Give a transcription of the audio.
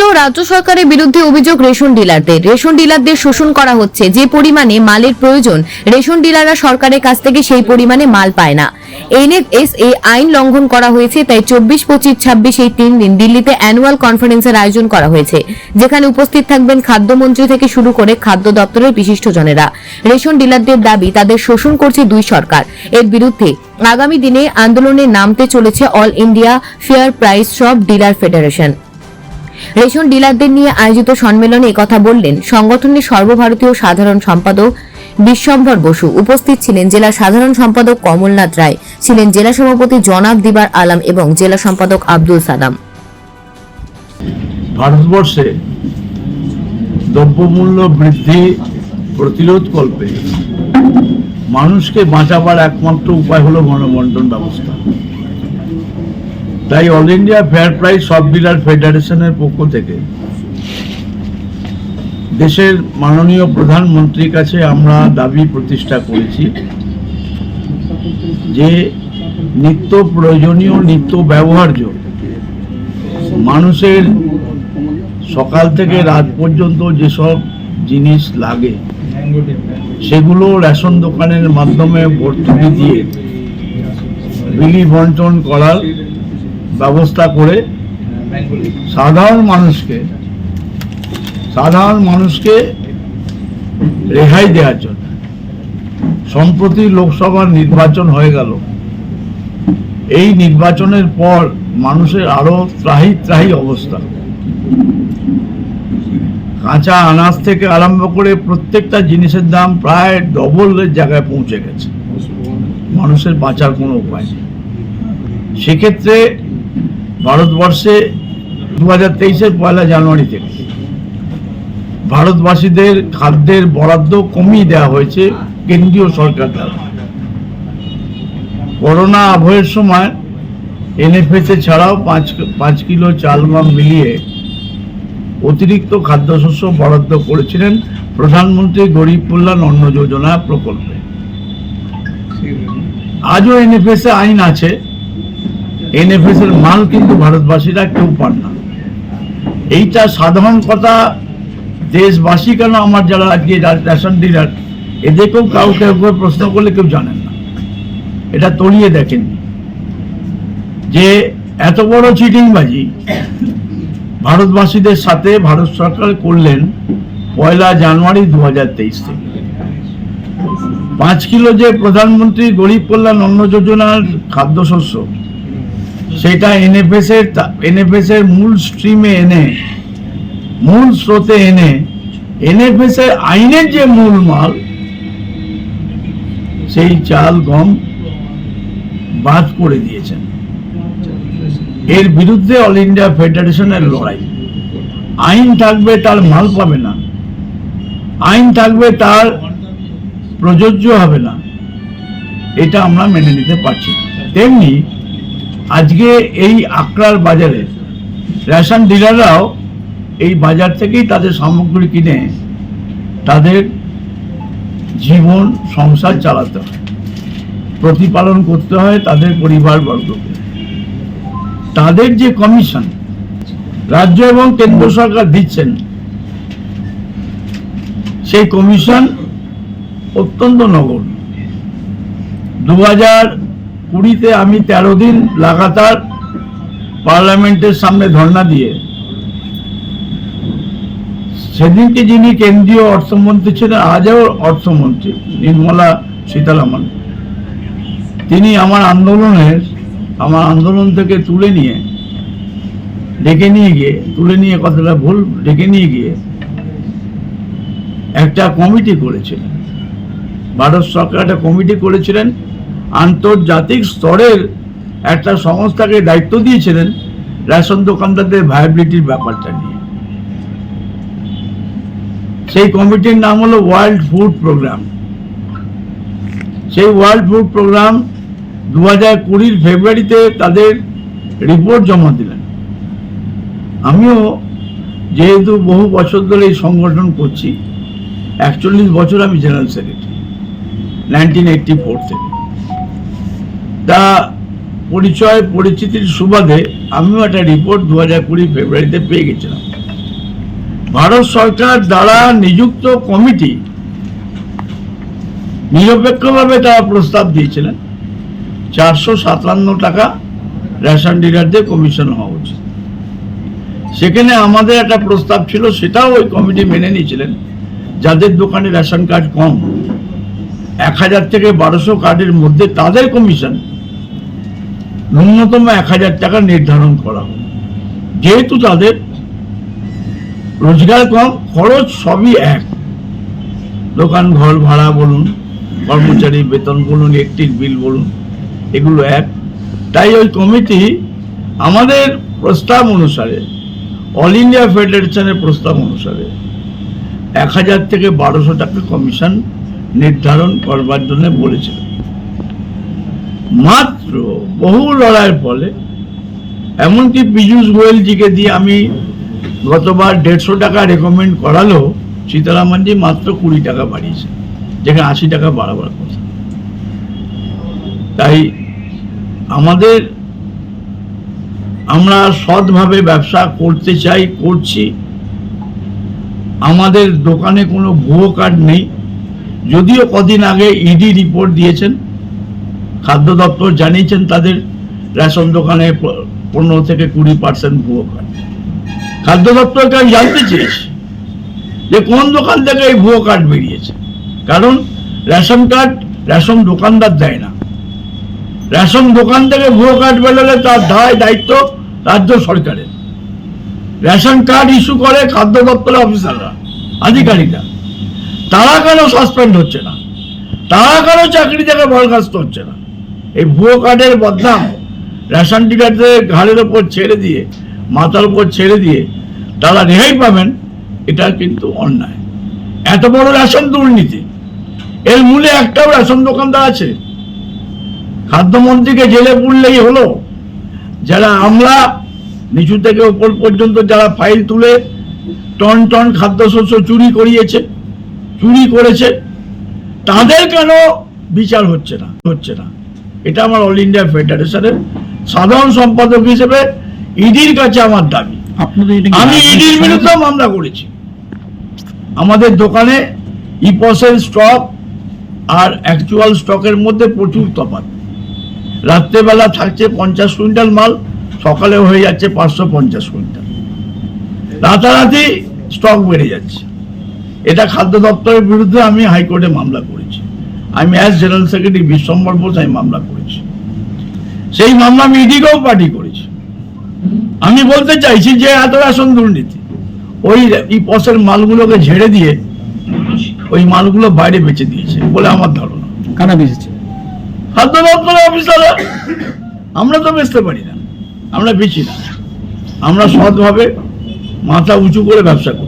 কেন্দ্র রাজ্য সরকারের বিরুদ্ধে অভিযোগ রেশন ডিলারদের। রেশন ডিলারদের শোষণ করা হচ্ছে। যে পরিমাণে মালের প্রয়োজন, রেশন ডিলাররা সরকারের কাছ থেকে সেই পরিমাণে মাল পায় না। এনএফএস এ আইন লঙ্ঘন করা হয়েছে, তাই চব্বিশ, পঁচিশ, ছাব্বিশ এই তিন দিন দিল্লিতে অ্যানুয়াল কনফারেন্সের আয়োজন করা হয়েছে, যেখানে উপস্থিত থাকবেন খাদ্যমন্ত্রী থেকে শুরু করে খাদ্য দপ্তরের বিশিষ্টজনেরা। রেশন ডিলারদের দাবি, তাদের শোষণ করছে দুই সরকার। এর বিরুদ্ধে আগামী দিনে আন্দোলনে নামতে চলেছে all India fair price shop dealer federation. Ration ডিলারদের নিয়ে আয়োজিত সম্মেলনে একথা বললেন সংগঠনের সর্বভারতীয় সাধারণ সম্পাদক বিশ্বম্ভর বসু। উপস্থিত ছিলেন জেলা সাধারণ সম্পাদক কমলনাথ রায়, ছিলেন জেলা সভাপতি জনাব দিবার আলম এবং জেলা সম্পাদক আব্দুল সালাম। ভারতবর্ষে দ্রব্যমূল্য বৃদ্ধি প্রতিরোধ কল্পে মানুষকে বাঁচাবার একমাত্র উপায় হলো গণবন্টন ব্যবস্থা। তাই all India fair price shop dealer ফেডারেশনের পক্ষ থেকে। দেশের মাননীয় প্রধানমন্ত্রীর কাছে আমরা দাবি প্রতিষ্ঠা করেছি যে নিত্য প্রয়োজনীয়, নিত্য ব্যবহার্য মানুষের সকাল থেকে রাত পর্যন্ত যেসব জিনিস লাগে, সেগুলো রেশন দোকানের মাধ্যমে ভর্তুকি দিয়ে বিলি বন্টন করার ব্যবস্থা করে সাধারণ মানুষকে সাধারণ মানুষকে রেহাই দেওয়ার জন্য। সম্প্রতি লোকসভার নির্বাচন হয়ে গেল। এই নির্বাচনের পর মানুষের আরও ত্রাহি ত্রাহি অবস্থা। কাঁচা আনাজ থেকে আরম্ভ করে প্রত্যেকটা জিনিসের দাম প্রায় ডবলের জায়গায় পৌঁছে গেছে। মানুষের বাঁচার কোনো উপায় নেই। সেক্ষেত্রে ভারতবর্ষে দু হাজার তেইশের পয়লা জানুয়ারি থেকে ভারতবাসীদের খাদ্যের বরাদ্দ কমিয়ে দেওয়া হয়েছে কেন্দ্রীয় সরকার দ্বারা। করোনা আবহের সময় এনএফএসএ ছাড়াও পাঁচ পাঁচ কিলো চাল বা মিলিয়ে অতিরিক্ত খাদ্যশস্য বরাদ্দ করেছিলেন প্রধানমন্ত্রী গরিব কল্যাণ অন্ন যোজনা প্রকল্পে। আজও এনএফএসএ আইন আছে এনএফএস এর মাল কিন্তু ভারতবাসীরা কেউ পান না। এইটা সাধারণ কথা, দেশবাসী কেন আমার যারা আজকে রেশন ডিলার এদেরকেও কাউকে প্রশ্ন করলে কেউ জানেন না। এটা তলিয়ে দেখেন। যে এত বড় চিটিংবাজি ভারতবাসীদের সাথে ভারত সরকার করলেন পয়লা জানুয়ারি দু হাজার তেইশ থেকে। পাঁচ কিলো যে প্রধানমন্ত্রী গরিব কল্যাণ অন্ন যোজনার খাদ্যশস্য সেটা এনএফএস এর এনএফএস এর মূল স্ট্রিমে এনে, মূল স্রোতে এনে এনএফএস এর আইনের যে মূল মাল, সেই চাল, গম বাদ করে দিয়েছেন। এর বিরুদ্ধে অল ইন্ডিয়া ফেডারেশনের লড়াই। আইন থাকবে, তার মাল পাবে না। আইন থাকবে, তার প্রযোজ্য হবে না। এটা আমরা মেনে নিতে পারছি না। তেমনি আজকে এই আকরার বাজারে রেশন ডিলাররাও এই বাজার থেকেই তাদের সামগ্রী কিনে তাদের জীবন, সংসার চালাতে হয়। প্রতিপালন করতে হয় তাদের পরিবারবর্গকে। তাদের যে কমিশন রাজ্য এবং কেন্দ্র সরকার দিচ্ছেন, সেই কমিশন অত্যন্ত নগণ্য। দু হাজার কুড়িতে আমি তেরো দিন লাগাতার পার্লামেন্টের সামনে ধর্ণা দিয়ে। সেদিনকে যিনি কেন্দ্রীয় অর্থমন্ত্রী ছিলেন, আজও অর্থমন্ত্রী, নির্মলা সীতারামন। তিনি আমার আন্দোলনের, আমার আন্দোলন থেকে তুলে নিয়ে, ডেকে নিয়ে গিয়ে, তুলে নিয়ে কথাটা ভুল, ডেকে নিয়ে গিয়ে একটা কমিটি করেছিলেন। ভারত সরকার একটা কমিটি করেছিলেন আন্তর্জাতিক স্তরের একটা সংস্থাকে দায়িত্ব দিয়েছিলেন রেশন দোকানদারদের ভায়াবিলিটির ব্যাপারটা নিয়ে। সেই কমিটির নাম হলো ওয়ার্ল্ড ফুড প্রোগ্রাম সেই ওয়ার্ল্ড ফুড প্রোগ্রাম দু হাজার কুড়ির ফেব্রুয়ারিতে তাদের রিপোর্ট জমা দিলেন। আমিও যেহেতু বহু বছর ধরে এই সংগঠন করছি, একচল্লিশ বছর আমি general secretary nineteen eighty four থেকে। তা পরিচয়, পরিচিতির সুবাদে আমিও একটা রিপোর্ট দু হাজার কুড়ি ফেব্রুয়ারিতে পেয়ে গেছিলাম। ভারত সরকার দ্বারা নিযুক্ত কমিটি নিরপেক্ষভাবে তারা প্রস্তাব দিয়েছিলেন। চারশো সাতান্ন টাকা রেশন ডিলারদের কমিশন হওয়া উচিত। সেখানে আমাদের একটা প্রস্তাব ছিল, সেটাও ওই কমিটি মেনে নিয়েছিলেন, যাদের দোকানে রেশন কার্ড কম। এক হাজার থেকে বারোশো কার্ডের মধ্যে তাদের কমিশন ন্যূনতম এক হাজার টাকা নির্ধারণ করা। হবে যেহেতু তাদের রোজগার কম, খরচ সবই এক। দোকান ঘর ভাড়া বলুন, কর্মচারী বেতন বলুন ইলেকট্রিক বিল বলুন, এগুলো এক। তাই ওই কমিটি আমাদের প্রস্তাব অনুসারে অল ইন্ডিয়া ফেডারেশনের প্রস্তাব অনুসারে এক হাজার থেকে বারোশো টাকা কমিশন নির্ধারণ করবার জন্য বলেছিল। মাত্র বহু লড়াইয়ের ফলে, এমনকি পীযূষ গোয়েলজিকে দিয়ে আমি গতবার দেড়শো টাকা রেকমেন্ড করালো সীতারামনজি মাত্র কুড়ি টাকা বাড়িয়েছে যেখানে আশি টাকা বাড়াবার কথা তাই আমাদের, আমরা সৎভাবে ব্যবসা করতে চাই, করছি। আমাদের দোকানে কোনো ভুয়ো কার্ড নেই। যদিও কদিন আগে ইডি রিপোর্ট দিয়েছেন খাদ্য দপ্তর জানিয়েছেন তাদের রেশন দোকানে পনেরো থেকে কুড়ি পার্সেন্ট ভুয়ো কার্ড খাদ্য দপ্তরকে আমি জানতে চেয়েছি যে কোন দোকান থেকে এই ভুয়ো কার্ড বেরিয়েছে। কারণ রেশন কার্ড রেশন দোকানদার দেয় না। রেশন দোকান থেকে ভুয়ো কার্ড বেরোলে তার দায়, দায়িত্ব রাজ্য সরকারের। রেশন কার্ড ইস্যু করে খাদ্য দপ্তরের অফিসাররা, আধিকারিকরা। তারা কেন সাসপেন্ড হচ্ছে না? তারা কেন চাকরি থেকে বরখাস্ত হচ্ছে না? এই ভুয়ো কার্ডের বদনাম রেশন ডিলারদের ঘাড়ের ওপর ছেড়ে দিয়ে, মাথার উপর ছেড়ে দিয়ে তারা রেহাই পাবেন, এটা কিন্তু অন্যায়। এত বড় রেশন দুর্নীতি। এর মূলে একটাও রেশন দোকানদার আছে। খাদ্যমন্ত্রীকে জেলে পুরলেই হলো। যারা আমলা, নিচু থেকে ওপর পর্যন্ত যারা ফাইল তুলে টন টন খাদ্যশস্য চুরি করিয়েছে, চুরি করেছে, তাদের কেন বিচার হচ্ছে না হচ্ছে না? এটা আমার অল ইন্ডিয়া ফেডারেশনের সাধারণ সম্পাদক হিসেবে ইডির কাছে আমার দাবি। আমি ইডির বিরুদ্ধে মামলা করেছি। আমাদের দোকানে ইপসেল স্টক আর অ্যাকচুয়াল স্টকের মধ্যে প্রচুর তফাৎ। রাত্রেবেলা থাকছে পঞ্চাশ কুইন্টাল মাল সকালে হয়ে যাচ্ছে পাঁচশো পঞ্চাশ কুইন্টাল। রাতারাতি স্টক বেড়ে যাচ্ছে। এটা খাদ্য দপ্তরের বিরুদ্ধে আমি হাইকোর্টে মামলা করেছি। আমি as general secretary Bishwambhar Bose আমি মামলা করেছি। সেই মামলা আমি ইডিকেও পার্টি করেছি। আমি বলতে চাইছি যে এত রেশন দুর্নীতি ওই পসের মালগুলোকে ঝেড়ে দিয়ে ওই মালগুলো বাইরে বেচে দিয়েছে বলে আমার ধারণা। কারা বেঁচেছে? খাদ্য দপ্তরের অফিসাররা। আমরা তো বেচতে পারি না। আমরা বেচি না। আমরা সৎভাবে মাথা উঁচু করে ব্যবসা করি।